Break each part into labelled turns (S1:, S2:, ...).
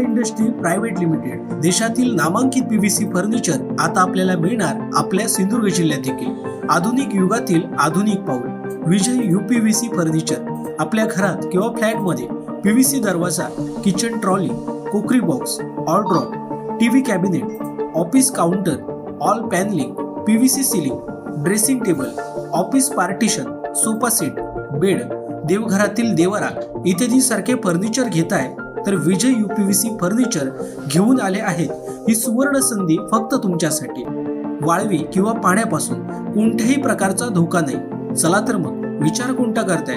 S1: Industry private limited. देशातील नामांकित PVC furniture आता आपल्याला मिळणार आपल्या सिंधुदुर्ग जिल्ह्यात देखील. आधुनिक युगातील आधुनिक पाऊल. Vijay UPVC furniture. आपल्या घरात किंवा फ्लॅटमध्ये पी व्ही सी दरवाजा kitchen trolley crockery box ऑलड्रॉप TV cabinet office counter all panelling P V C ceiling dressing table office partition sofa set bed देवघरातील देवरा इत्यादी सारखे फर्निचर आहे तर Vijay U P V C furniture घेऊन आले आहेत ही सुवर्ण संधी फक्त तुमच्यासाठी. वाळवी किंवा पाण्यापासून कोणत्याही प्रकारचा धोका नाही. चला तर मग विचार कोणता करताय?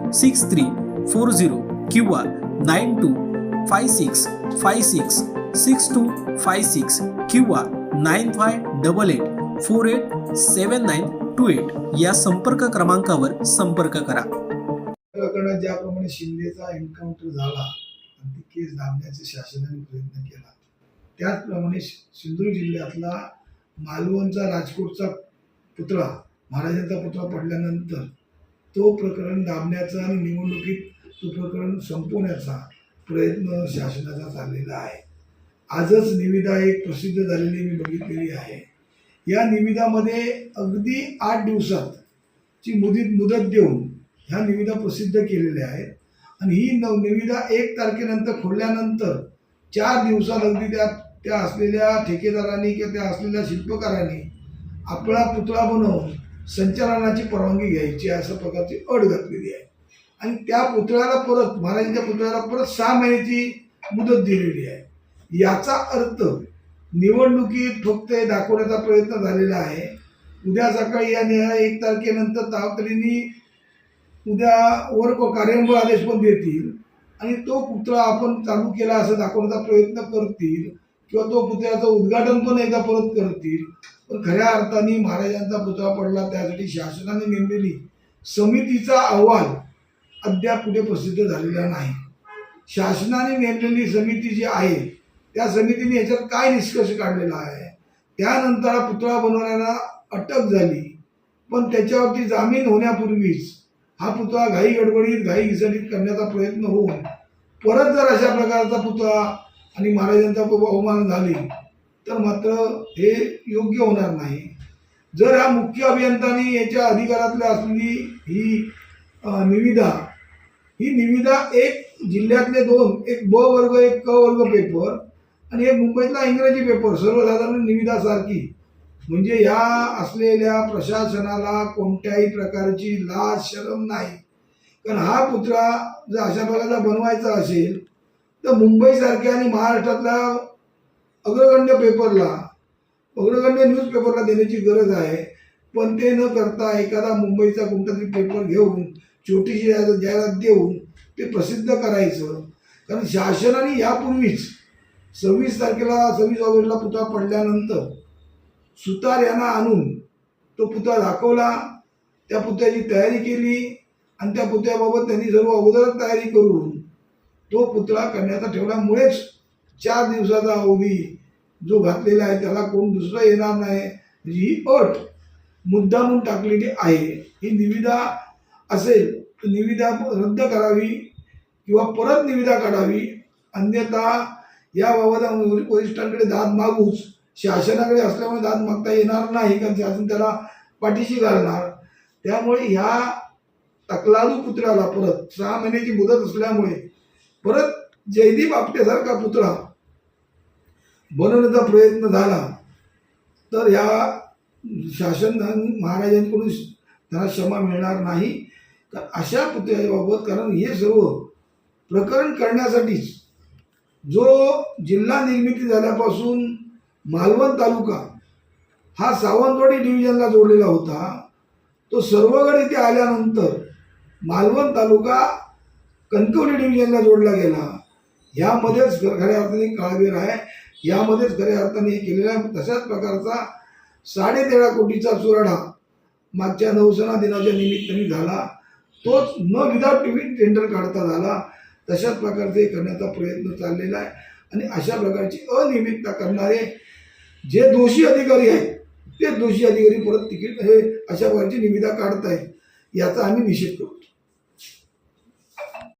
S1: six three four zero किंवा nine two five six five six six two five six किंवा nine five double eight four eight seven nine two eight या संपर्क क्रमांकावर संपर्क करा.
S2: प्रकरणात ज्याप्रमाणे शिंदेचा एन्काउंटर झाला आणि ती केस दाबण्याचा शासनाने प्रयत्न केला. त्याचप्रमाणे सिंधुदुर्ग जिल्ह्यातला मालवणचा राजकोटचा पुतळा महाराजांचा पुतळा पडल्यानंतर तो प्रकरण दाबण्याचा आणि निवडणुकीत तो प्रकरण संपवण्याचा प्रयत्न शासनाचा चाललेला आहे. आजच निविदा एक प्रसिद्ध झालेली मी बघितलेली आहे. या निविदामध्ये अगदी आठ दिवसात ची मुदीत मुदत देऊन ह्या निविदा प्रसिद्ध केलेल्या आहेत. आणि ही नव निविदा एक तारखेनंतर खोलल्यानंतर चार दिवसात अगदी त्या त्या असलेल्या ठेकेदारांनी किंवा त्या असलेल्या शिल्पकारांनी आपला पुतळा बनवून संचालनाची परवानगी घ्यायची अशा प्रकारची अट घातलेली आहे. आणि त्या पुतळ्याला परत महाराजांच्या पुतळ्याला परत सहा महिन्याची मुदत दिलेली आहे. याचा अर्थ निवडणुकीत फक्त हे दाखवण्याचा प्रयत्न झालेला आहे. उद्या सकाळी या नि- एक तारखेनंतर तावतरींनी उद्या वर क- आदेश पण देतील. आणि तो पुतळा आपण चालू केला असं दाखवण्याचा प्रयत्न करतील. किंवा तो पुतळ्याचं उद्घाटन पण एकदा परत करतील. पण खऱ्या अर्थाने महाराजांचा पुतळा पडला त्यासाठी शासनाने नेमलेली समितीचा अहवाल अद्याप कुठे प्रसिद्ध झालेला नाही. शासनाने नेमलेली समिती जी आहे त्या समितीने याच्यात काय निष्कर्ष काढलेला आहे? त्यानंतर हा पुतळा बनवण्याला अटक झाली पण त्याच्यावरती जामीन होण्यापूर्वीच हा पुतळा घाई गडबडीत घाई घिसडीत करण्याचा प्रयत्न होऊन परत जर अशा प्रकारचा पुतळा आणि महाराजांचा अवमान झाले तर मात्र हे योग्य होणार नाही. जर ह्या मुख्य अभियंताने याच्या अधिकारातल्या असलेली ही निविदा ही निविदा एक जिल्ह्यातले दोन एक ब वर्ग एक क वर्ग पेपर आणि एक मुंबईतला इंग्रजी पेपर सर्वसाधारण निविदासारखी. म्हणजे ह्या असलेल्या प्रशासनाला कोणत्याही प्रकारची लाज शरम नाही. कारण हा पुतळा जर अशा प्रकारचा बनवायचा असेल तर मुंबईसारख्या आणि महाराष्ट्रातल्या अग्रगण्य पेपरला अग्रगण्य न्यूज पेपरला देण्याची गरज आहे. पण ते न करता एखादा मुंबईचा कोणता तरी पेपर घेऊन छोटीशी जाहिरात जाहिरात देऊन ते प्रसिद्ध करायचं. कारण शासनाने यापूर्वीच सव्वीस तारखेला सव्वीस ऑगस्टला पुतळा पडल्यानंतर सुतार यांना आणून तो पुतळा दाखवला. त्या पुतळ्याची तयारी केली आणि त्या पुतळ्याबाबत त्यांनी सर्व अगोदरच तयारी करून तो पुतळा करण्याचा ठेवल्यामुळेच चार दिवसाचा अवधी जो घातलेला आहे त्याला कोण दुसरं येणार नाही म्हणजे ही अट मुद्दामून टाकलेली आहे. ही निविदा असेल तर निविदा रद्द करावी किंवा परत निविदा काढावी. अन्यथा याबाबत वरिष्ठांकडे दाद मागूच शासनाकडे असल्यामुळे दाद मागता येणार नाही कारण शासन त्याला पाठीशी घालणार. त्यामुळे ह्या तकलालू पुतळ्याला परत सहा महिन्याची मुदत असल्यामुळे परत जयदीप आपटेसारखा पुतळा बनवण्याचा प्रयत्न झाला तर ह्या शासन महाराजांकडून त्यांना क्षमा मिळणार नाही. तर अशा पुतळ्याबाबत कारण हे सर्व प्रकरण करण्यासाठीच जो जिल्हा निर्मिती झाल्यापासून मालवण तालुका हा सावंतवाडी डिव्हिजनला जोडलेला होता तो सर्वगड इथे आल्यानंतर मालवण तालुका कणकवली डिव्हिजनला जोडला गेला. यामध्येच खऱ्या अर्थाने काळवीर आहे. यामध्येच खऱ्या अर्थाने हे केलेला आहे. तशाच प्रकारचा साडेतेरा कोटीचा चुराडा मागच्या नौसेना दिनाच्या निमित्ताने झाला. तोच न विदाउट टीव्ही टेंडर काढता झाला. तशाच प्रकारचे करण्याचा प्रयत्न चाललेला आहे. आणि अशा प्रकारची अनियमितता करणारे जे दोषी अधिकारी आहेत ते दोषी अधिकारी परत तिकीट हे अशा प्रकारची निविदा काढत आहेत याचा आम्ही निषेध करू